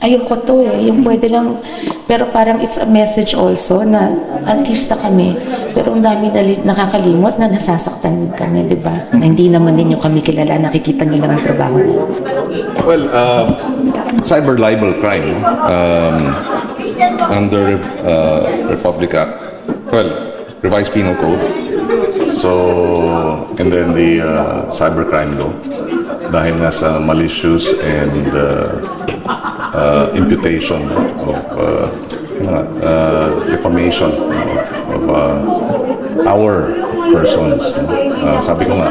ayoko to eh, yung pwede lang, pero parang it's a message also na artista kami, pero ang dami na nakakalimot na nasasaktan din kami, di ba? Na hindi naman ninyo kami kilala, nakikita nyo lang ang trabaho. Well, uh, cyber libel crime um, under uh, Republic Act, well, revised penal code. So, and then the uh, cyber crime law. Dahil nga sa malicious and uh, uh, imputation of uh, uh, defamation of, of uh, our persons. Uh, sabi ko nga,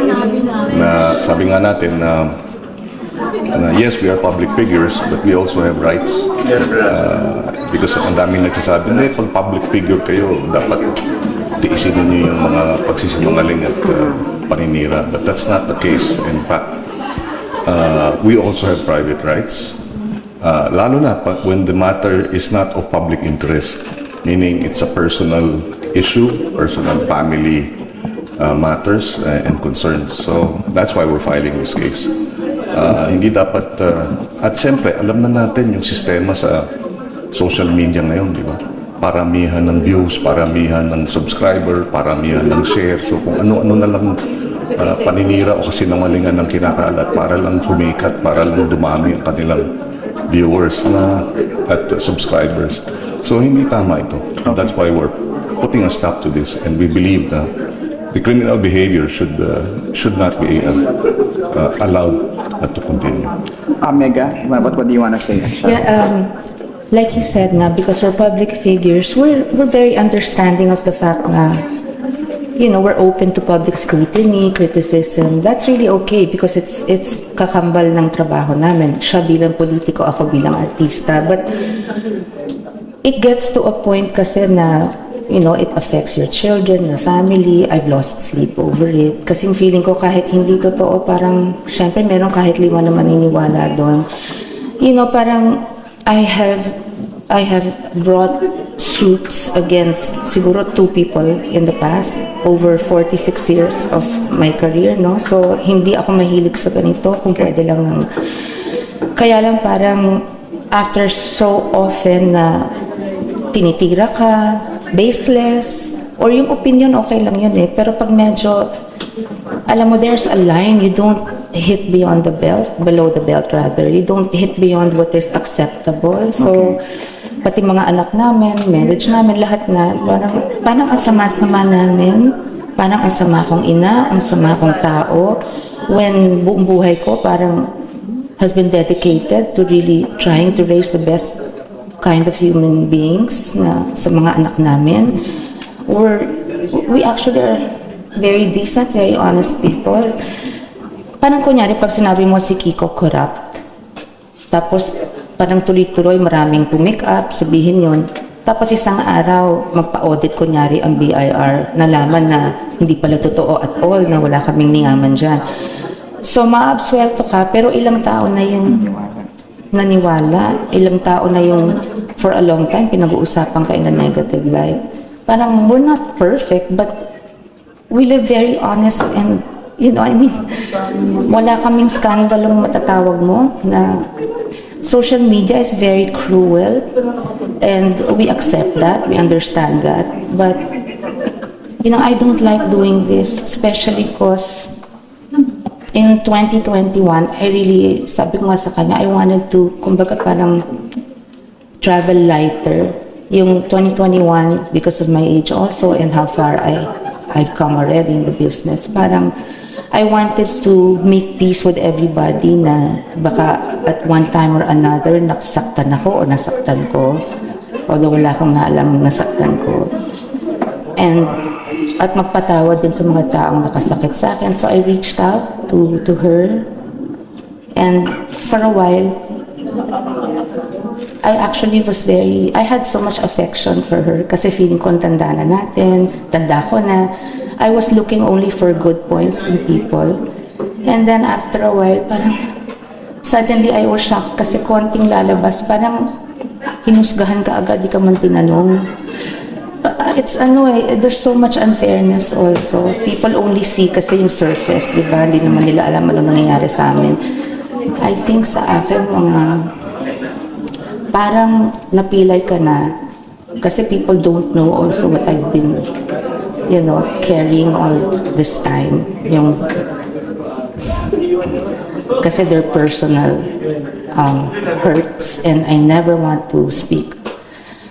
na sabi nga natin na na yes, we are public figures, but we also have rights. Uh, because ang daming nagsasabi, hindi, pag public figure kayo, dapat tiisin ninyo yung mga pagsisinungaling at uh, paninira. But that's not the case. In fact, uh, we also have private rights. Uh, lalo na pa, when the matter is not of public interest, meaning it's a personal issue, personal family uh, matters uh, and concerns. So that's why we're filing this case. Uh, hindi dapat, uh, at siyempre, alam na natin yung sistema sa social media ngayon, di ba? Paramihan ng views, paramihan ng subscriber, paramihan ng share. So kung ano-ano na lang uh, paninira o kasinungalingan ng kinakalat para lang sumikat, para lang dumami ang kanilang viewers na at uh, subscribers. So hindi tama ito. That's why we're putting a stop to this and we believe na the criminal behavior should uh, should not be uh, uh, allowed uh, to continue. Uh, Mega, what, what do you want to say? Yeah, um, like you said nga, because we're public figures, we're, we're very understanding of the fact na, you know, we're open to public scrutiny, criticism. That's really okay because it's it's kakambal ng trabaho namin. Siya bilang politiko, ako bilang artista. But it gets to a point kasi na, you know, it affects your children, your family. I've lost sleep over it. Kasi feeling ko kahit hindi totoo, parang, syempre meron kahit lima na maniniwala doon. You know, parang I have I have brought suits against siguro two people in the past over 46 years of my career, no? So, hindi ako mahilig sa ganito kung pwede lang ng... Kaya lang parang after so often na tinitira ka, baseless, or yung opinion okay lang yun eh. Pero pag medyo, alam mo, there's a line, you don't hit beyond the belt, below the belt rather. You don't hit beyond what is acceptable. So, pati mga anak namin, marriage namin, lahat na, parang, parang ang sama-sama namin, parang ang sama kong ina, ang sama kong tao, when buong buhay ko parang has been dedicated to really trying to raise the best kind of human beings na sa mga anak namin. We're, we actually are very decent, very honest people. Parang kunyari, pag sinabi mo si Kiko corrupt, tapos parang tuloy-tuloy maraming pumick up, sabihin yon. Tapos isang araw, magpa-audit kunyari ang BIR, nalaman na hindi pala totoo at all, na wala kaming niyaman dyan. So, maabswelto ka, pero ilang tao na yung naniwala, ilang tao na yung for a long time pinag-uusapan ka in a negative light. Parang we're not perfect, but we live very honest and you know, I mean, wala kaming skandalong matatawag mo na social media is very cruel and we accept that, we understand that, but you know, I don't like doing this, especially because in 2021, I really, sabi ko nga sa kanya, I wanted to, kumbaga parang travel lighter. Yung 2021, because of my age also and how far I, I've come already in the business, parang I wanted to make peace with everybody na baka at one time or another nasaktan ako o nasaktan ko. Although wala akong naalam nasaktan ko. And at magpatawad din sa mga taong nakasakit sa akin. So I reached out to, to her. And for a while, I actually was very, I had so much affection for her kasi feeling ko tanda na natin, tanda ko na. I was looking only for good points in people. And then after a while, parang suddenly I was shocked kasi konting lalabas, parang hinusgahan ka agad, di ka man tinanong. It's ano eh, there's so much unfairness also. People only see kasi yung surface, di ba? Hindi naman nila alam ano nangyayari sa amin. I think sa akin, mga parang napilay ka na kasi people don't know also what I've been you know carrying all this time. Yung kasi their personal um, hurts and I never want to speak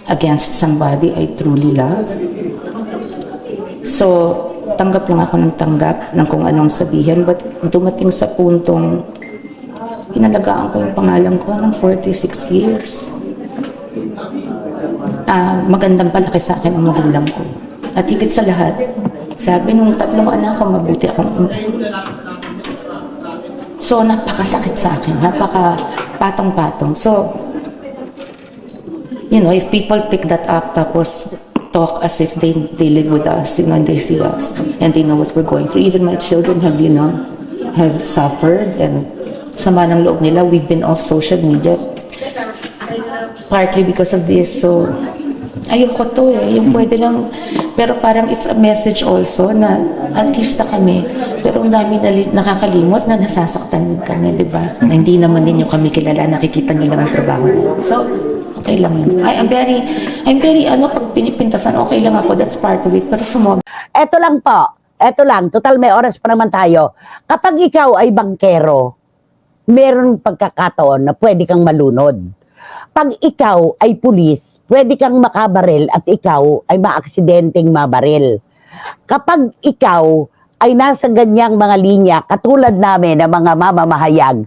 against somebody I truly love. So tanggap lang ako ng tanggap ng kung anong sabihin but dumating sa puntong pinalagaan ko yung pangalan ko ng 46 years. Ah, magandang palaki sa akin ang magulang ko. At higit sa lahat, sabi nung tatlong anak ko, mabuti akong. So, napakasakit sa akin, napaka patong-patong. So, you know, if people pick that up, tapos talk as if they, they live with us, you know, and they see us, and they know what we're going through. Even my children have, you know, have suffered, and sama ng loob nila, we've been off social media partly because of this. So, ayoko to eh. Yung pwede lang, pero parang it's a message also na artista kami. Pero ang dami na nakakalimot na nasasaktan din kami, di ba? Na hindi naman din yung kami kilala, nakikita nyo lang ang trabaho. So, okay lang yun. I, I'm very, I'm very, ano, pag pinipintasan, okay lang ako, that's part of it. Pero sumobra Eto lang po. Eto lang. Total may oras pa naman tayo. Kapag ikaw ay bangkero, meron pagkakataon na pwede kang malunod. Pag ikaw ay pulis, pwede kang makabaril at ikaw ay maaksidenteng mabaril. Kapag ikaw ay nasa ganyang mga linya, katulad namin ng mga mamamahayag,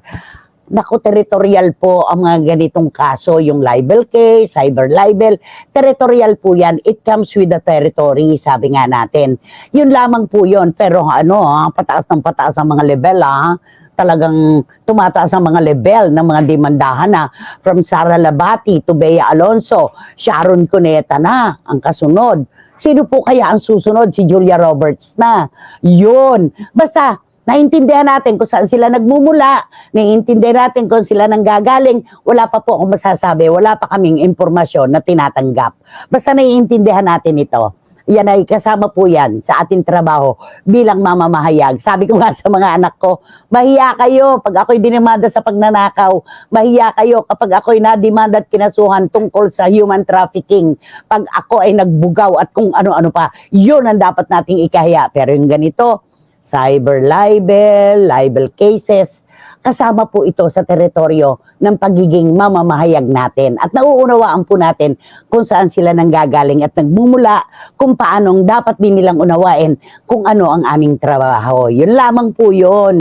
Naku, territorial po ang mga ganitong kaso, yung libel case, cyber libel. Territorial po yan. It comes with the territory, sabi nga natin. Yun lamang po yun. Pero ano, ha, pataas ng pataas ang mga level, ha? Talagang tumataas ang mga level ng mga demandahan na from Sara Labati to Bea Alonso, Sharon Cuneta na ang kasunod. Sino po kaya ang susunod? Si Julia Roberts na. Yun. Basta, Naintindihan natin kung saan sila nagmumula, naiintindihan natin kung sila nanggagaling, wala pa po akong masasabi, wala pa kaming impormasyon na tinatanggap. Basta naiintindihan natin ito. Yan ay kasama po yan sa ating trabaho bilang mamamahayag. Sabi ko nga sa mga anak ko, mahiya kayo pag ako'y dinimanda sa pagnanakaw. Mahiya kayo kapag ako'y nadimanda at kinasuhan tungkol sa human trafficking. Pag ako ay nagbugaw at kung ano-ano pa, yun ang dapat nating ikahiya. Pero yung ganito, cyber libel, libel cases, kasama po ito sa teritoryo ng pagiging mamamahayag natin. At nauunawaan po natin kung saan sila nanggagaling at nagmumula, kung paanong dapat din nilang unawain kung ano ang aming trabaho. Yun lamang po yun.